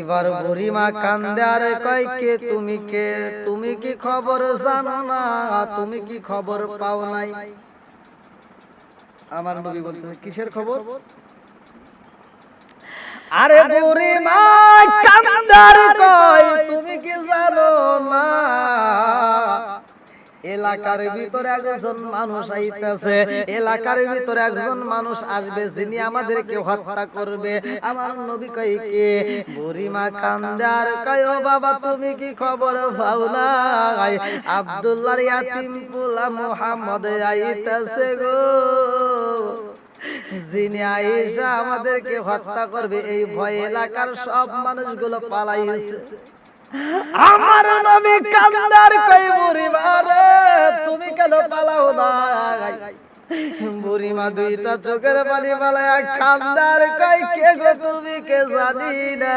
এবার বুড়িমা কান্দে, আর কয় কে, তুমি কে, তুমি কি খবর জানো না? তুমি কি খবর পাও নাই? আমার নবী বলতেছে, কিসের খবর? আরে বুড়িমা কান্দে আর কয়, তুমি কি জানো না? এলাকার ভিতরে একজন মানুষ আইতেছে, এলাকার ভিতরে একজন মানুষ আসবে যিনি আমাদেরকে হত্যা করবে। আমার নবী কই কে? বুড়িমা কান্দার কয় বাবা, তুমি কি খবর পাও না আব্দুল্লাহর ইয়াতিম পোলা মুহাম্মদ আইতেছে গো। যিনি আয়েশা আমাদেরকে হত্যা করবে, এই ভয় এলাকার সব মানুষগুলো পালাইছে। আমার নবী কান্দার কই বুড়িমা রে? তুমি কেন পালাও নাই? বুড়িমা দুইটা চোখের পানি পালায়া কান্দার কই কে গো তুমি? কে জানি না।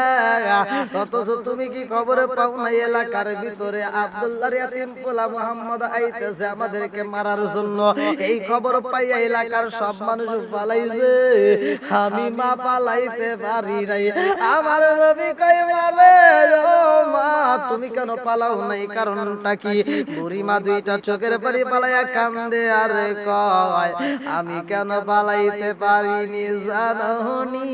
অথচ তুমি কি খবর পাও না এলাকার ভিতরে? ইয়াতিম পোলা মুহাম্মদ আইতেছে আমাদেরকে মারার জন্য। এই খবর পাইয়া এলাকার সব মানুষ পালাইছে। আমি মা পালাইতে পারি নাই। আমার কই ও মা, তুমি কেন পালাও নাই কারণটা কি? বুড়ি মা দুইটা চোখের পানি পালাইয়া কান্দে, আর কয় আমি কেন পালাইতে পারিনি জাননি?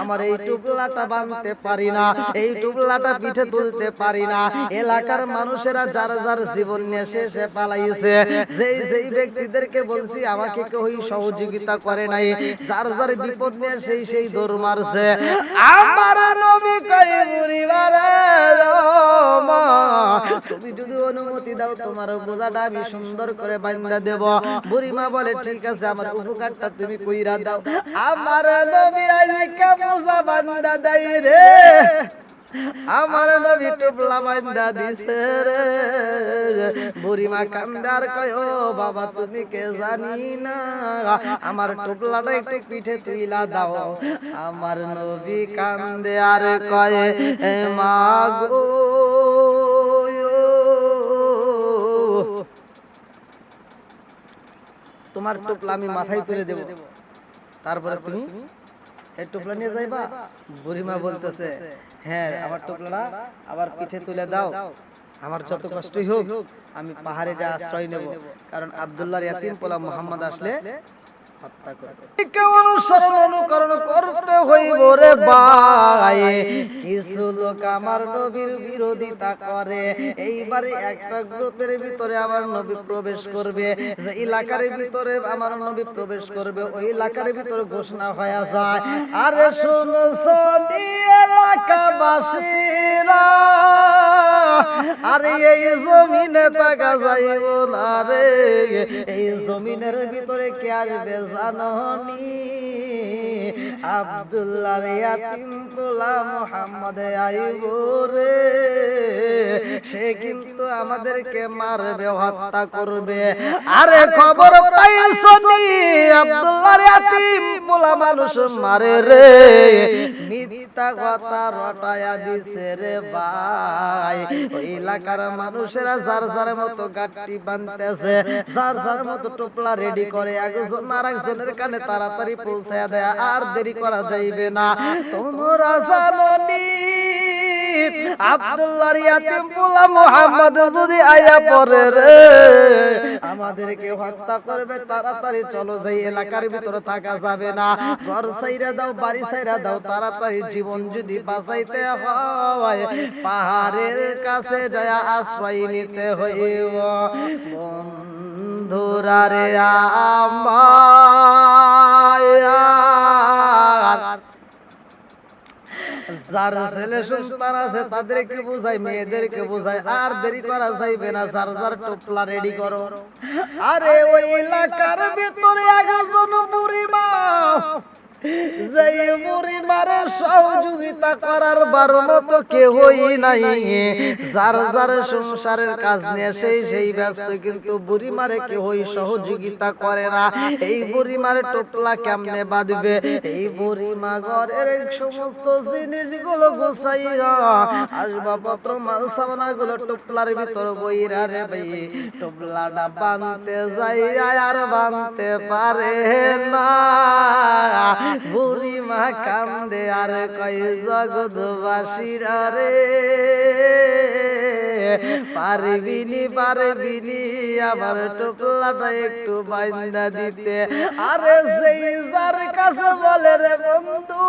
আমার এই টুকলাটা বাঁধতে পারি না। এই টুকলাটা পিঠে তুলতে পারি না। এলাকার মানুষেরা যার যার জীবন নিয়ে শেষে পালাইছে। যেই যেই ব্যক্তিদেরকে বলছি আমাকে কেউই সহযোগিতা করে নাই। যার যার বিপদ নিয়ে সেই সেই দৌড় মারছে। আমার নবী কই তুমি যদি অনুমতি দাও তোমার বোঝাটা আমি সুন্দর করে বান্ধা দেব। বুড়িমা বলে ঠিক আছে আমার উপকারটা তুমি কইরা দাও। আমার নবী আজকে বোঝা বান্ধা দেয় রে। আমার নবী টুপলা বান্ধা দিছে রে। বুড়িমা কান্দার কয় ও বাবা তুমি কে জানি না? আমার টুপলাটা একটু পিঠে তুইলা দাও। আমার নবী কান্দে আর কয় মা গো তোমার টোপলা আমি মাথায় তুলে দেব। তারপরে তুমি এই টোপলা নিয়ে যাইবা? বুড়িমা বলতেছে হ্যাঁ আমার টোপলাটা আবার পিঠে তুলে দাও। আমার যত কষ্টই হোক আমি পাহাড়ে যা আশ্রয় নেব। কারণ আব্দুল্লাহর ইয়াতিম পোলা মোহাম্মদ আসলে ঘোষণা হয়ে যায়। আরে আরে এই জমিনে টাকা যাইব না রে। এই জমিনের ভিতরে কে আসবে জাননি। আব্দুল্লাহ ইয়াতিম পোলা মোহাম্মদ রে সে কিন্তু আমাদেরকে মারবে, হত্যা করবে। আরে খবর পাইছনি? মানুষ মারে রে। এলাকার মানুষেরা মতো তাড়াতাড়ি পৌঁছায় দেয়, আর দেরি করা যাইবে না। তোমরা জাননি আব্দুল্লাহর ইয়াতিম মুহাম্মদ যদি আয়া পড়ে রে, আমাদেরকে হত্যা করবে, তাড়াতাড়ি চলো যাই এলাকার ভিতরে থাকা যাবে না। ঘর সাইরা দাও, বাড়ি সাইরা দাও, তাড়াতাড়ি জীবন যদি বাঁচাইতে হয়, পাহাড়ের কাছে যায় আশ্রয় নিতে হইব। বন্ধুরা আমার। যার ছেলে সন্তান আছে, তাদেরকে বুঝাই, মেয়েদেরকে বোঝাই। আর দেরি করা যাইবে না, যার যার টোপলা রেডি করো। আরে ওই এলাকার ভিতরে একজন বুড়ি মা। যেই বুড়ি মারে সহযোগিতা করার বার মতো কেউই নাই। যার যার সংসারের কাজ নিয়ে সেই সেই ব্যস্ত, কিন্তু বুড়ি মারে কেউই সহযোগিতা করে না। এই বুড়ি মারে টোপলা কেমনে বাঁধবে? এই বুড়ি মা ঘরের সমস্ত জিনিসগুলো গুছাইয়া আসবাবপত্র মাল সামানা গুলো টোপলার ভিতর বইরা রে ভাই টোপলাটা বাঁধতে যাই আর বাঁধতে পারে না। বুড়ি মা কান্দে আর কই জগৎবাসীরা রে পারবিনি পারবিনি আমার টোপলাটা একটু বাইন্দা দিতে। আরে সেই যার কাছে বলে রে বন্ধু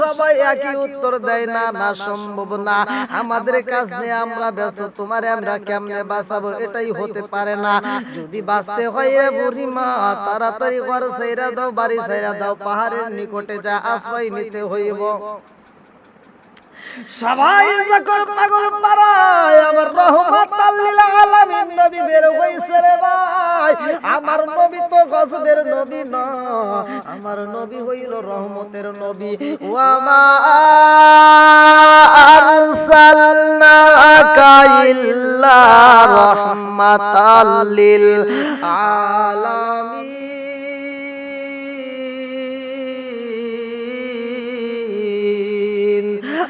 সবাই একই উত্তর দেয় না না সম্ভব না। আমাদের কাজ নিয়ে আমরা ব্যস্ত তোমারে আমরা কেমনে বাঁচাবো এটাই হতে পারে না। যদি বাঁচতে হয় রে বুড়ি মা তাড়াতাড়ি ঘর সাইরা দাও বাড়ি সাইরা দাও পাহাড়ের নিকটে যা আশ্রয় নিতে হইব। সবাই যখন পাগল পারায় আমার রহমত আল্লিল আলামিন নবী বের হইছে রে ভাই। আমার নবী তো গজবের নবী না। আমার নবী হইল রহমতের নবী। ওয়া মা আরসালনাকা ইল্লা রাহমাতাল লিল আলামিন।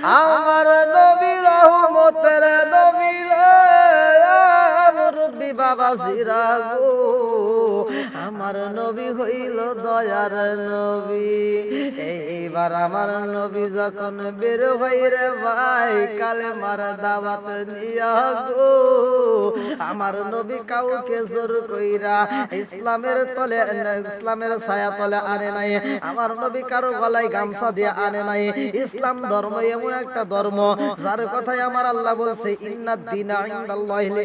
আমার নবী রহমতের নবী রে মুরব্বি বাবা সিরাগো আমার নবী হইল দয়ার নবী। এইবার আমার নবী যখন বের হই রে ভাই কালে মার দাওয়াত নিয়া গো। আমার নবী কাউকে জোর কইরা ইসলামের তলে, ইসলামের ছায়া তলে আনে নাই। আমার নবী কারও গলায় গামছা দিয়ে আনে নাই। ইসলাম ধর্ম এমন একটা ধর্ম, যার কথাই আমার আল্লাহ বলছে, ইন্নাদ দিনা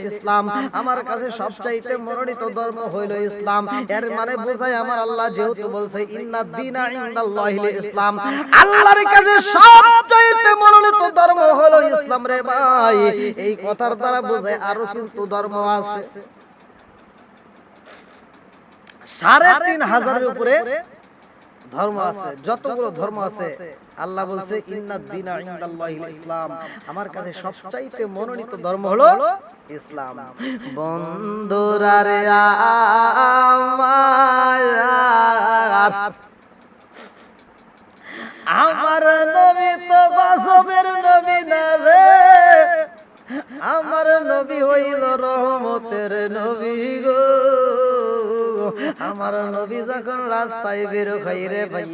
ইসলাম। আমার কাছে সবচাইতে মনোনীত ধর্ম হইল ইসলাম। এর মানে বোঝায় আমার আল্লাহ যেহেতু বলছে, ইন্না দিনা ইনদাল্লাহিল ইসলাম। আল্লাহর কাছে সবচাইতে মনোনীত ধর্ম হলো ইসলাম রে ভাই। এই কথার দ্বারা বোঝায় আরও কিন্তু ধর্ম আছে। সাড়ে তিন হাজারের উপরে ধর্ম আছে যতগুলো ধর্ম আছে আল্লাহ বলছে ইসলাম। আমার কাছে সবচাইতে মনোনীত ধর্ম হলো ইসলাম। বন্ধুরা রে আমার। আমার নবী তো বাসবের নবী না রে। আমার নবী হইল রহমতের নবী গো। আমার নবী যখন রাস্তায় বের হই রে ভাই,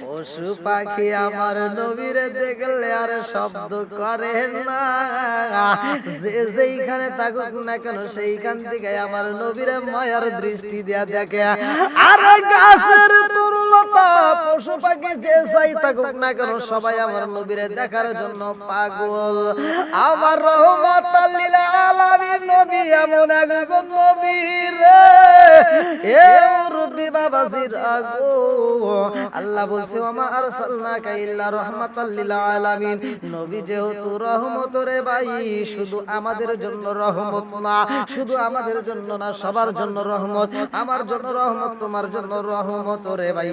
পশু পাখি আমার নবীরে দেখলে আর শব্দ করে না। যে যেইখানে থাকুক না কেন, সেইখান থেকে আমার নবীরে মায়ার দৃষ্টি দিয়া দেখে, আর গাছের পশু পাখি যে চাই থাকুক না কেন সবাই আমার নবীরে দেখার জন্য পাগল। আমার রহমত আলামিন, নবী এমন একজন যেহেতু রহমত রে ভাই, শুধু আমাদের জন্য রহমত না, শুধু আমাদের জন্য না, সবার জন্য রহমত। আমার জন্য রহমত, তোমার জন্য রহমত রে ভাই।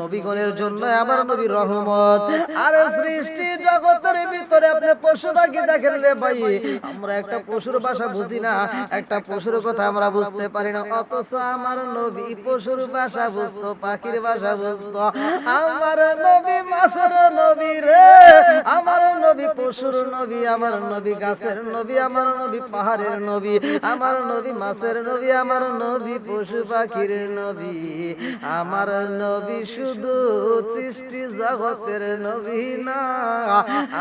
নবীগণের জন্য আমার নবী রহমত। আর সৃষ্টি জগতের ভিতরে আপনি পশু পাখি দেখেন রে ভাই। আমরা একটা পশুর ভাষা বুঝি না, একটা পশুর কথা আমরা বুঝতে পারি না। অথচ আমার নবী পশুর ভাষা বুঝতো, পাখির ভাষা বুঝতো। আমার নবী মাছের নবী রে, আমার নবী পশুর নবী, আমার নবী গাছের নবী, আমার নবী পাহাড়ের নবী, আমার নবী মাছের নবী, আমার নবী পশু পাখির নবী, আমার নবী শুধু সৃষ্টি জগতের নবী না,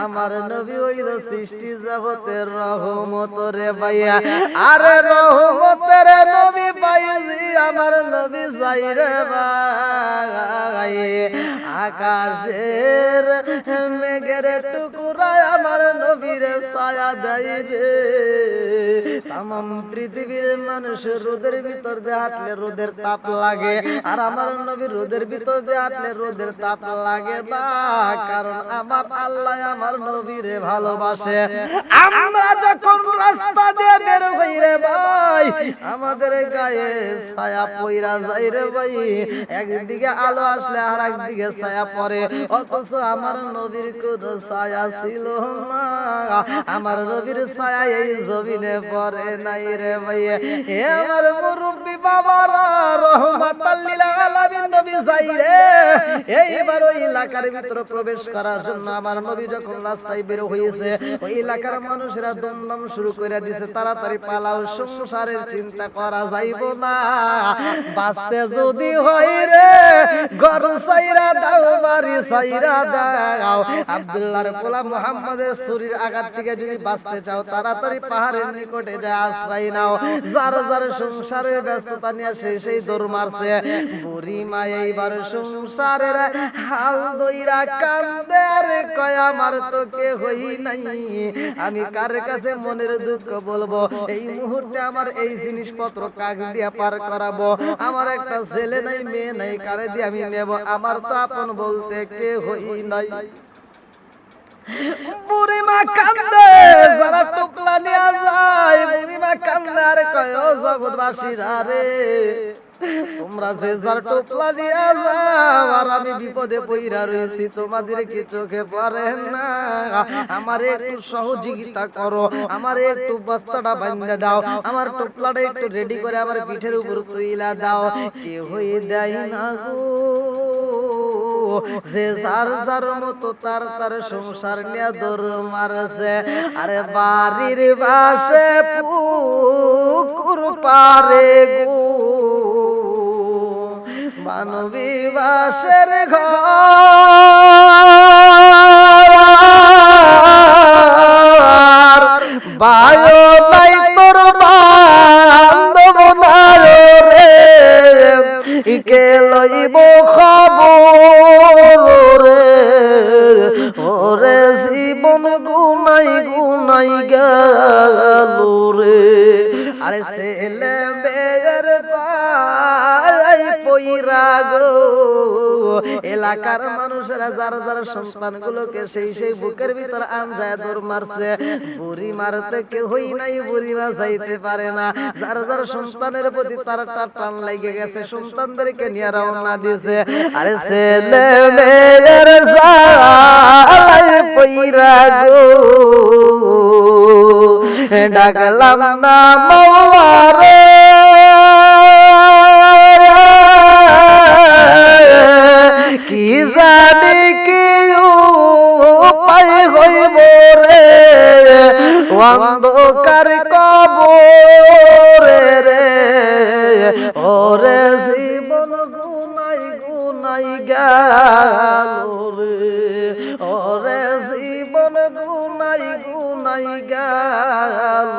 আমার নবী হইল সৃষ্টি জগতের রহমত রে ভাইয়া, আরে রহমতের নবী পাইছি আমার নবী যাই রে ভাই, আকাশের মেঘের টুকুরায় আমার নবীর ছায়া দেয় রে তামাম পৃথিবীর মানুষ রোদের ভিতর দিয়ে হাঁটলে রোদের তাপ লাগে। আর আমার নবী রোদের ভিতর দিয়ে হাঁটলে রোদের তাপ লাগে না কারণ আমার আল্লাহ আমার নবীরে ভালোবাসে। আমরা যখন রাস্তা দিয়ে বের হই রে ভাই, আমাদের গায়ে ছায়া পইরা যাই রে ভাই। একদিকে আলো আসলে আর একদিকে ছায়া পড়ে। অথচ আমার নবীর কোন ছায়া ছিল আমার নবীর ছায়া এই জমিনে পড়ে নাই রে ভাই এ আমার মুরব্বী বাবারা রহমাতাল লিল আলামিন নবী যাইরে এইবার ওই এলাকার ভিতরে প্রবেশ করার জন্য আমার নবী যখন রাস্তায় বের হয়েছে ওই এলাকার মানুষেরা দমদম শুরু করে দিছে, তাড়াতাড়ি পালাও, সংসারের চিন্তা করা যাইব না। বাঁচতে যদি হয় রে, ঘর সাইরা দাও, বাড়ি সাইরা দাও। আব্দুল্লাহর পোলা মুহাম্মাদের শরীর আঘাত থেকে যদি বাঁচতে চাও, তাড়াতাড়ি পাহাড়ের নিকটে যায়, আশ্রয় নাও। যার যার সংসারের ব্যস্ততা নিয়ে সেই সেই দৌড় মারছে। বুড়ি মা এইবার সংসারের হাল দইরা কান্দে, আর কয়, আমার তো কে হই নাই। আমি কার কাছে মনের দুঃখ বলব? এই মুহূর্তে আমার এই জিনিসপত্র কাক দিয়া পার করাবো? আমার একটা ছেলে নাই, মেয়ে নাই, কারে দিয়ে আমি নেব? আমার তো আপন বলতে কে হই নাই। বুড়িমা কান্দে যারা টুকলা নিয়ে যায় বুড়িমা কান্দে আর কয় জগৎবাসীরা রে। তোমরা যে যার টোপলা নিয়ে যাও আর আমি বিপদে পইরা রয়েছি তোমাদের কি চোখে পড়ে না? আমার একটু সহযোগিতা করো আমার একটু বস্তাটা বান্ধে দাও আমার টোপলাটা একটু রেডি করে আমার পিঠের উপর তুইলা দাও কে হয়ে দেয় না গো? যে যার যার মতো তার তার সংসার নিয়ে দৌড় মারছে। আরে বাড়ির বাসে পুকুর পারে গো মানবী বাসের ঘর। বায়ো নাই তোর বান্ধব না রে। কে লইব খবর? ওরে জীবন গুনাই গুনাই গেল রে। আরে ছেলে মেয়ের পাই পইরা গো। এলাকার মানুষেরা যার যার সন্তান গুলোকে সেই সেই বুকের ভিতর দৌড় মারছে। বুড়ি মারতে কেউ হই নাই বুড়ি মা যাইতে পারে না। যার যার সন্তানের প্রতি তার টান লেগে গেছে সন্তানদেরকে নিয়ে রওনা দিছে আরে ছেলে মেয়ের পইরা গো। ডাকলাম না মৌলারে কি উপায় হইব রে অন্ধকার কবরে রে। ওরে জীবন গুনাই গুনাই গেল ওরে জীবন গুনাই গুনাই গেল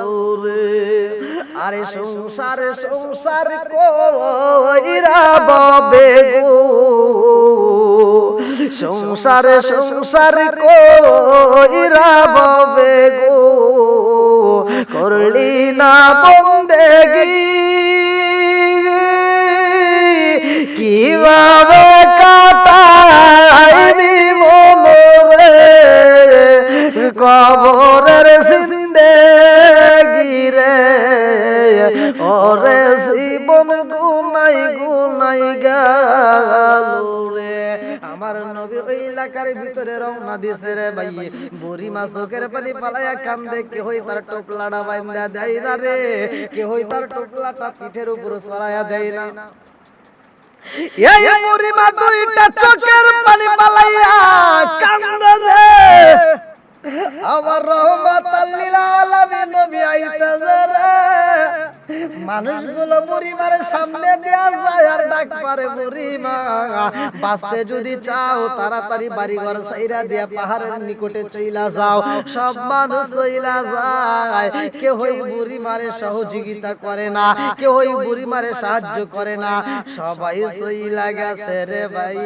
আরে সংসারে সংসার কইরা ববে গো। সংসারে সংসার কইরা ববে গো। করলি না বন্দেগি। কীভাবে কাটাইবি মনরে? কবরের সিন্দে গিরে ওরে জীবন গুনাই গুনাই গেল। রে আমার নবী ওই এলাকার ভিতরে রওনা দিছে রে ভাই। বুড়ি মা চোখের পানি পালায়া কান্দে কে হই তার টোপলাটা বাইন্দা দেয় না রে। কে হই তার টোপলাটা পিঠের উপর ছড়ায়া দেয় না। এই বুড়ি মা দুইটা চোখের পানি পালাইয়া কান্দে রে। আমার রহমাতাল লিল আলামিন নবী আইতাছে রে মানুষগুলো পরিবারের সামনে দেয়া যায় আর ডাক পারে বাঁচতে যদি চাও, তাড়াতাড়ি বাড়ি ঘর সাইরা দিয়া পাহাড়ের নিকটে চইলা যাও। সব মানুষ চইলা যায়। কেউ ওই বুড়িমারে সহযোগিতা করে না কেউ ওই বুড়িমারে সাহায্য করে না। সবাই চইলা গেছে রে ভাই।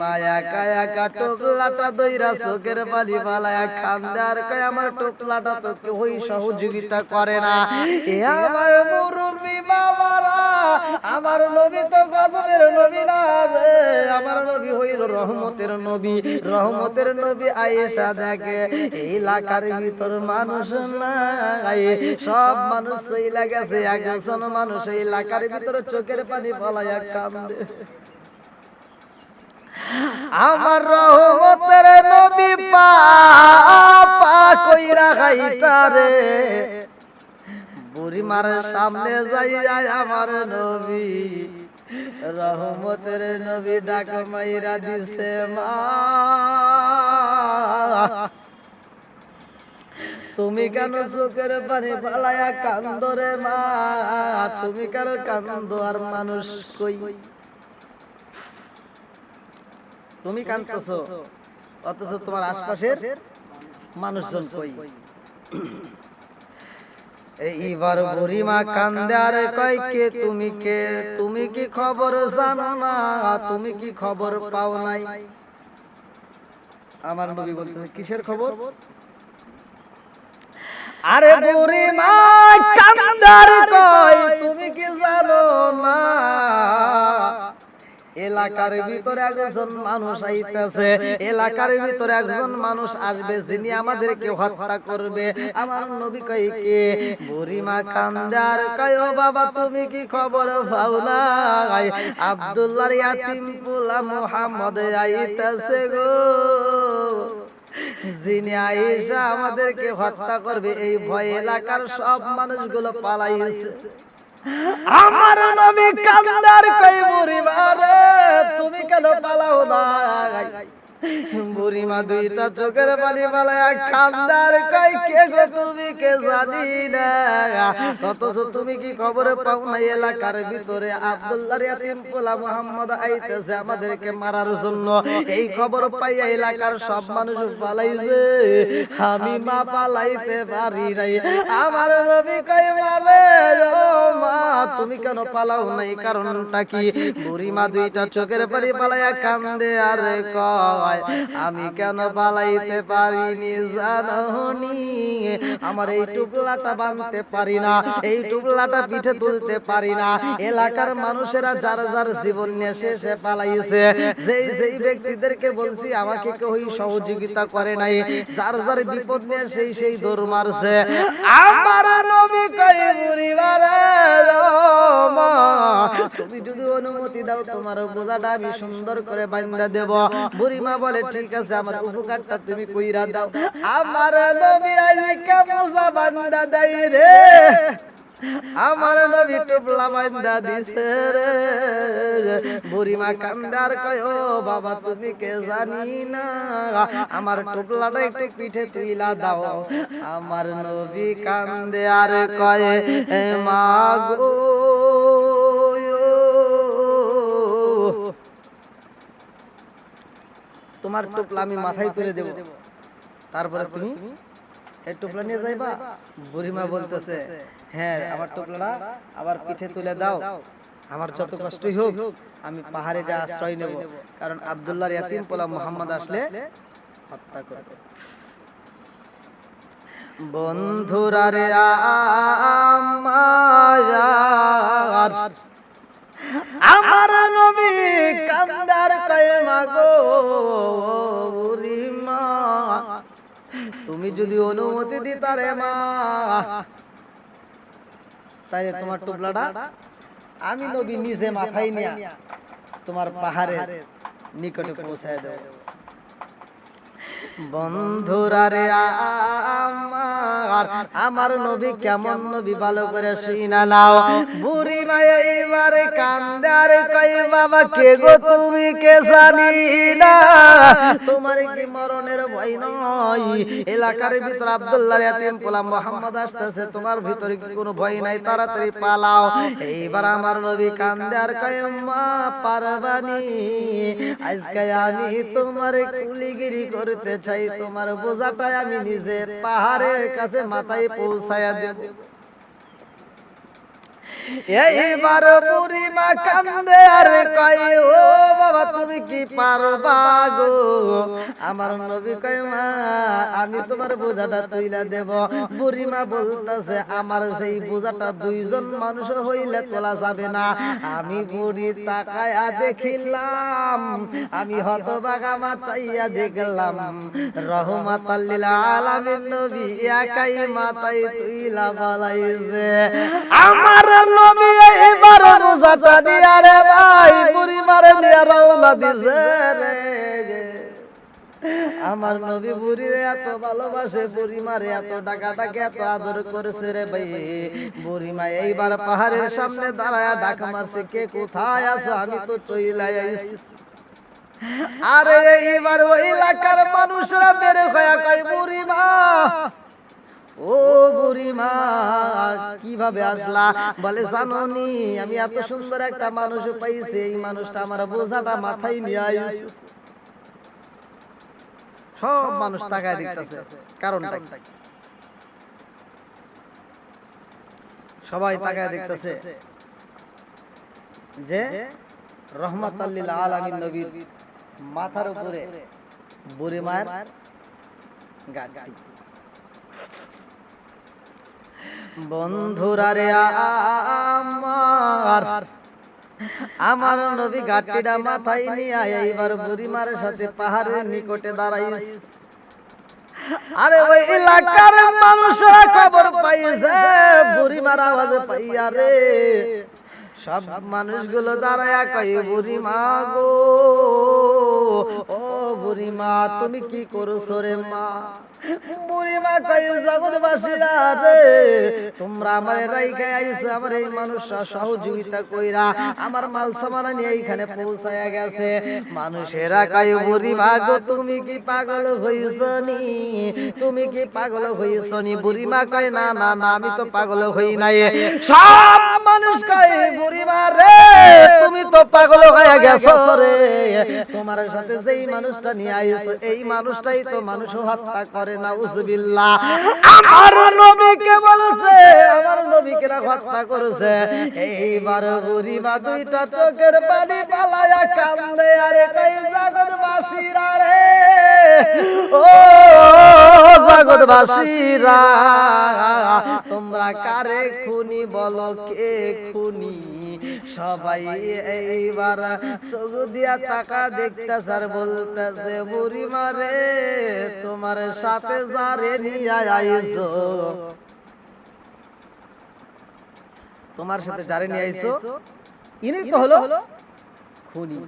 মায়া কায়া কা টোপলাটা দইরা চোখের পানি পালায়া খান্দার কয়, আমার টোপলাটা তো কেউই সহযোগিতা করে না। এ আমার বাবারা, আমার নবী তো গজবের নবী না আমার নবী হইল রহমতের নবী রহমতের নবী আয়েশা দেখে, এলাকার ভিতর মানুষ নাই, সব মানুষ চইলা গেছে, একজন মানুষ এলাকার ভিতর চোখের পানি পালায়া কান্দে। আমার রহমতের নবী পা কইরা খাইতারে বুড়ি বুড়িমার সামনে যাই আমার নবী রহমতের নবী ডাক মাইরা দিছে, মা, তুমি কেন চোখের পানি পালায়া কান্দরে মা? তুমি কেন কান্দ? আর মানুষ কই? তুমি কান্দছো অথচ তোমার আশপাশের মানুষজন কই? এইবার বুড়িমা কান্দে আর কয় কে তুমি কে? তুমি কি খবর জানো না? তুমি কি খবর পাও নাই? আমার নবী বলতেছে কিসের খবর? আরে বুড়িমা কান্দার কয়? এলাকার ভিতরে একজন মানুষ আইতেছে, এলাকার ভিতরে একজন মানুষ আসবে যিনি আমাদেরকে হত্যা করবে। আমার নবী কই কে? বুড়িমা কান্দার কয় বাবা, তুমি কি খবর পাও না আব্দুল্লাহর ইয়াতিম পোলা মুহাম্মদ আইতেছে গো। যিনি আয়েশা আমাদেরকে হত্যা করবে, এই ভয় এলাকার সব মানুষগুলো পালাইছে। আমার নবী কান্দার কই বুড়িমা রে তুমি কেন পালাও দাই বুড়িমা দুইটা চোখের পানি পালায়া কান্দার কই কে গো তুমি? কে জানি না। অথচ তুমি কি খবর পাও না এলাকার ভিতরে? আব্দুল্লাহর ইয়াতিম পোলা মুহাম্মদ আইতেছে আমাদেরকে মারার জন্য। এই খবর পাইয়া এলাকার সব মানুষ পালাইছে। আমি মা পালাইতে পারি নাই। আমার নবী কই মারে মা, তুমি কেন পালাও নাই কারণটা কি? বুড়ি মা দুইটা চোখের পানি পালাইয়া কান্দে, আর কয় আমি কেন পালাইতে পারিনি জাননি আমার এই টুকলাটা বাঁধতে পারি না। এই টুকলাটা পিঠে তুলতে পারি না। এলাকার মানুষেরা যার যার জীবন নিয়ে শেষে পালাইছে। যেই যেই ব্যক্তিদেরকে বলছি আমাকে কেউই সহযোগিতা করে নাই। যার যার বিপদ নিয়ে সেই সেই দৌড় মারছে। আমার নবী কই বুড়িবারে তুমি যদি অনুমতি দাও তোমার বোঝাটা আমি সুন্দর করে বান্ধা দেব। বুড়িমা বলে ঠিক আছে আমার উপকারটা তুমি কইরা দাও। আমার নবী আজকে বোঝা বান্ধা দেয় রে? আমার নবী টুপলা বান্ধা দিছে রে। বুড়িমা কান্দার কয় ও বাবা তুমি কে জানি না। আমার টুপলাটা একটু পিঠে তুইলা দাও। আমার নবী কান্দে আর কয় মা গো তোমার টুপলা আমি মাথায় তুলে দেব। তারপরে তুমি এই টুপলা নিয়ে যাইবা? বুড়িমা বলতেছে হ্যাঁ আমার টুপলাটা আবার পিঠে তুলে দাও। আমার যত কষ্টই হোক আমি পাহাড়ে যা আশ্রয় নেব। কারণ আব্দুল্লাহর ইয়াতিম পোলা মোহাম্মদ আসলে হত্যা করবে বন্ধুরা রে আমার তুমি যদি অনুমতি দিতা রে মা। তাই তোমার টুপলাটা আমি নবী নিজে মাথায় নিয়ে তোমার পাহাড়ের নিকটে পৌঁছায় দেব। বন্ধুরা রে আমার আমার নবী কেমন নবী ভালো করে শুইনা নাও। বুড়ি মায়ে এবারে কান্দার কই বাবা, কে গো তুমি? কে জানি না। তোমার কি মরণের ভয় নয়? এলাকার ভিতর আব্দুল্লাহ ইয়াতিম পোলা মোহাম্মদ আসতেছে, তোমার ভিতরে কি কোনো ভয় নাই? তাড়াতাড়ি পালাও। এইবার আমার নবী কান্দার কয়, মা, পারবানি। আজকে আমি তোমার কুলিগিরি করতে চাই তোমার বোঝাটাই আমি নিজের পাহাড়ের কাছে মাথায় পৌঁছায়া দেব। এইবার বুড়িমা কান্দে আর কয়, ও বাবা, তুমি কি পারবা গো? আমার নবী কয়, মা, আমি তোমার বোঝাটা তুইলা দেব। বুড়িমা বলতাছে, আমার সেই বোঝাটা দুইজন মানুষ হইলে তোলা যাবে না। আমি বুড়ি তাকায়া দেখিলাম, আমি হতবাগা মা চাইয়া দেখলাম রহমাতাল্লিল আলামিন নবী, একাই মাথায় তুইলা বালাইছে। আমার নবী দিয়া রে ভাই বুড়ি নিয়া রওনা আমার নবী বুড়িরে এত ভালোবাসে বুড়ি মারে এত ডাকাটাকে এত আদর করেছে রে ভাই। বুড়িমা এইবার পাহাড়ের সামনে দাঁড়ায় ডাক মারছে, কে কোথায় আছো? আমি তো চইলাই আইছি। আরে এইবার ওই এলাকার মানুষরা বের হয়ে কয়, বুড়িমা ও বুড়িমা কীভাবে আসলা? বলে জাননি আমি এত সুন্দর একটা মানুষ পাইছি এই মানুষটা আমার বোঝাটা মাথায় নিয়ে আইছে। সব মানুষ তাকায় দেখতেছে কারণটা সবাই তাকায় দেখতেছে যে রহমত আল্লিল আলামিন নবীর মাথার উপরে বুড়ি মায়ের গাড়ি বন্ধুরা রে আমার। আমার নবী গাটিটা মাথায় নিয়ে এইবার বুড়িমার সাথে পাহাড়ের নিকটে দাঁড়াইছে আরে ওই এলাকার মানুষরা খবর পাইছে, বুড়িমার আওয়াজ পাইয়া রে। সব মানুষগুলো দাঁড়ায়া কই বুড়িমা গো, ও বুড়িমা, তুমি কি করছ রে মা? বুড়িমা কই জগৎবাসীরা রে তোমরা আমার আমার এই মানুষরা সহযোগিতা কইরা আমার মাল নিয়ে এইখানে পৌঁছায়া গেছে। মানুষেরা কই বুড়িমা গো, তুমি কি পাগল হইছো নি? তুমি কি পাগল হইছো নি? বুড়িমা কয়, না না না, আমি তো পাগল হই নাই। সব মানুষ কয়, বুড়িমা রে, তুমি তো পাগল হয়ে গেছো রে। তোমার সাথে যেই মানুষটা নিয়ে আইছো, এই মানুষটাই তো মানুষ হত্যা করে না উজবিল্লাহ আমার নবীকে বলেছে আমার নবীকে না হত্যা করেছে। এইবার বুড়িমা দুইটা চোখের পানি পালায়া কান্দে আরে কই জগৎবাসীরা রে? ও জগৎবাসীরা তোমরা কারে খুনি বলো কে খুনি? সবাই এইবার চোখ দিয়া টাকা দেখতেছে আর বলতেছে বুড়ি মারে তোমার সাথে যারে নিয়ে আইছো? তোমার সাথে যারে নিয়ে আইছো? ইনি তো হলো খুনি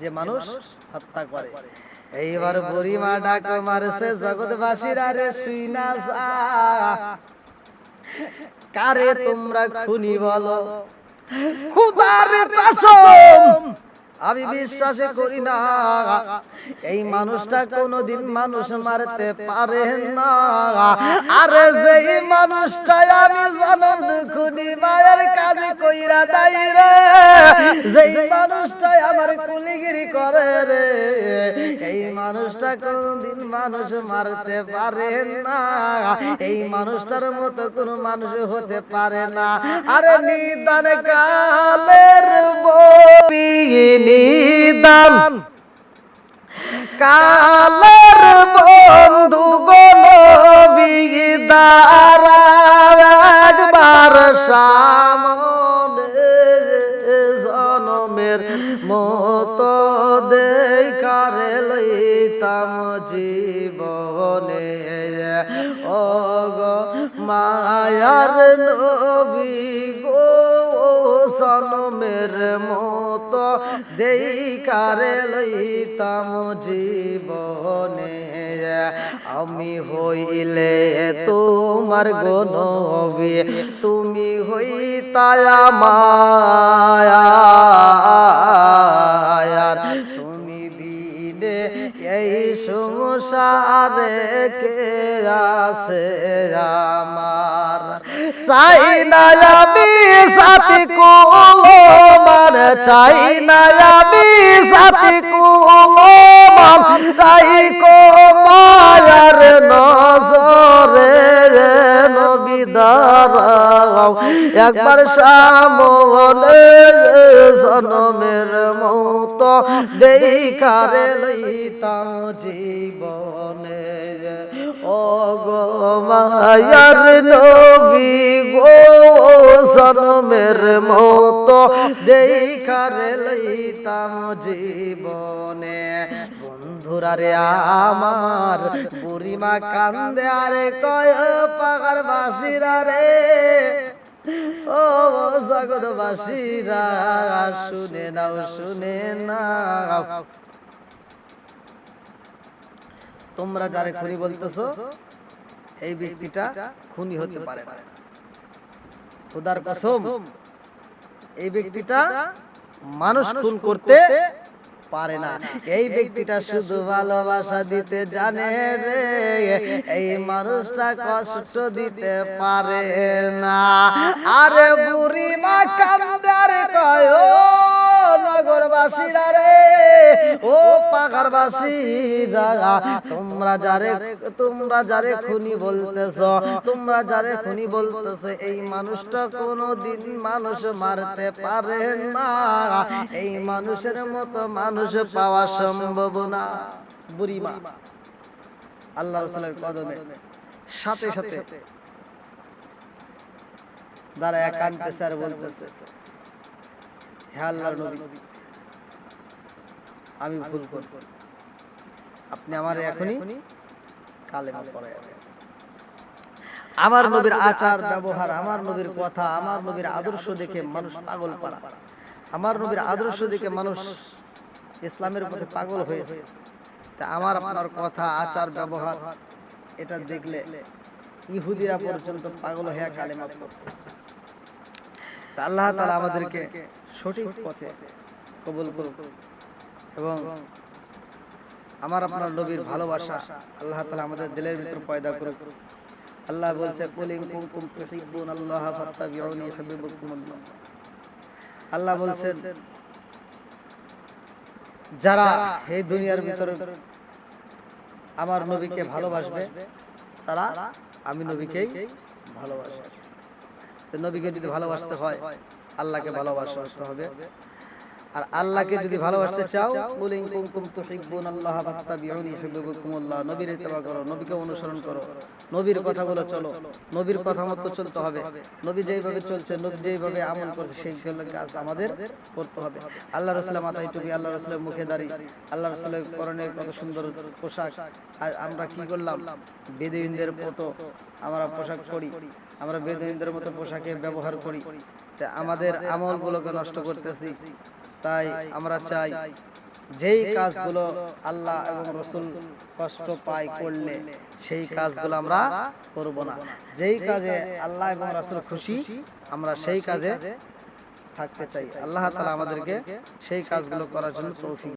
যে মানুষ হত্যা করে। এইবার বুড়িমা ডাক মারছে জগৎবাসীরা রে শুই না যা। কারে তোমরা খুনি বলো? খুদার কসম আমি বিশ্বাস করি না। এই মানুষটা কোনোদিন মানুষ মারতে পারে না। আরে যেই মানুষটাই আমি জনম দুখুনি মায়ের কাজে কইরা দাই রে। যেই মানুষটাই আমার কুলিগিরি করে রে। এই মানুষটা কোনোদিন মানুষ মারতে পারে না। এই মানুষটার মতো কোনো মানুষ হতে পারে না। আরে নিদান কালের ববি নিদান। কালের বন্ধু গলবিদারা একবার সামনে জনমের মতো দেখারে লইতাম জীবনে। ও গো মায়ার নবী গো সনমের মতো দেখারে লইতাম জীবনে আমি হইলে তোমার গনবি তুমি হইতায়া মায়ার সংসারে কে আছে আমার। চাই না আমি সাথী কুলমান চাই না আমি সাথী কুলমান। তাই কো মায়ার নজরে নবিদারাও একবার সামনে জনমের মত দেখারে লইতাম জীবনে। ও গো মায়ার নবী গো, জনমের মত দেখারে লইতাম জীবনে। বন্ধুরা রে আমার বুড়িমা কান্দে, আরে কয় পাগার বাসিরা ও জগৎবাসীরা, শুনে নাও, শুনে তোমরা যারে খুনি বলতেছো, এই ব্যক্তিটা খুনি হতে পারে না। কসম, এই ব্যক্তিটা মানুষ খুন করতে পারে না। এই ব্যক্তিটা শুধু ভালোবাসা দিতে জানে রে। এই মানুষটা কষ্ট দিতে পারে না। আরে বুড়ি মা কান্দার কয় নগরবাসীরা রে। ও পাহাড়বাসীরা তোমরা যারে তোমরা যারে খুনি বলতেছ, তোমরা যারে খুনি বলতেছ, এই মানুষটা কোনোদিন মানুষ মারতে পারে না। এই মানুষের মতো মানুষ পাওয়া সম্ভব না। বুড়িমা আল্লাহ রসুলের কদমে, সাথে সাথে দ্বারা একান্তেছে আর বলতেছে, হে আল্লাহর নবী আমি ভুল করছি। আপনি আমার এখনই কালেমা দেন। আমার নবীর আচার ব্যবহার আমার নবীর কথা আমার নবীর আদর্শ দেখে মানুষ পাগল পারা আমার নবীর আদর্শ দেখে মানুষ ইসলামের প্রতি পাগল হয়েছে। তা আমার আপনার কথা আচার ব্যবহার এটা দেখলে ইহুদিরা পর্যন্ত পাগল হয়ে কালেমা পড়ত আল্লাহ তাআলা আমাদেরকে সঠিক পথে কবুল করুক। এবং আমার আপনার নবীর ভালোবাসা আল্লাহ তাআলা আমাদের দিলের ভিতর পয়দা করুক। আল্লাহ বলছে আল্লাহ ফাত্তাবিউনি বলছেন, যারা এই দুনিয়ার ভিতরে আমার নবীকে ভালোবাসবে, তারা আমি নবীকেই ভালোবাসি। নবীকে যদি ভালোবাসতে হয়, আল্লাহকে ভালোবাসতে হবে। আর আল্লাহকে যদি ভালোবাসতে চাও বলে কুনতুম তুহিব্বুন আল্লাহ ফাত্তাবিউনি ইউহিব্বুকুমুল্লাহ নবীর ইত্তেবা করো নবীকে অনুসরণ করো। নবীর কথাগুলো চলো। নবীর কথা মতো চলতে হবে। নবী যেইভাবে চলছে নবী যেইভাবে আমল করছে সেইগুলো কাজ আমাদের করতে হবে। আল্লাহ রসুলের মাথায় টুপি আল্লাহ রসুলের মুখে দাড়ি আল্লাহ রসুলের পরনে কত সুন্দর পোশাক। আর আমরা কি করলাম? বেদিনদের মতো আমরা পোশাক পরি। আমরা বেদিনদের মতো পোশাকে ব্যবহার করি তা আমাদের আমলগুলোকে নষ্ট করতেছি তাই আমরা চাই যেই কাজগুলো আল্লাহ এবং রসুল কষ্ট পায় করলে সেই কাজগুলো আমরা করব না। যেই কাজে আল্লাহ এবং রসুল খুশি আমরা সেই কাজে থাকতে চাই। আল্লাহ তালা আমাদেরকে সেই কাজগুলো করার জন্য তৌফিক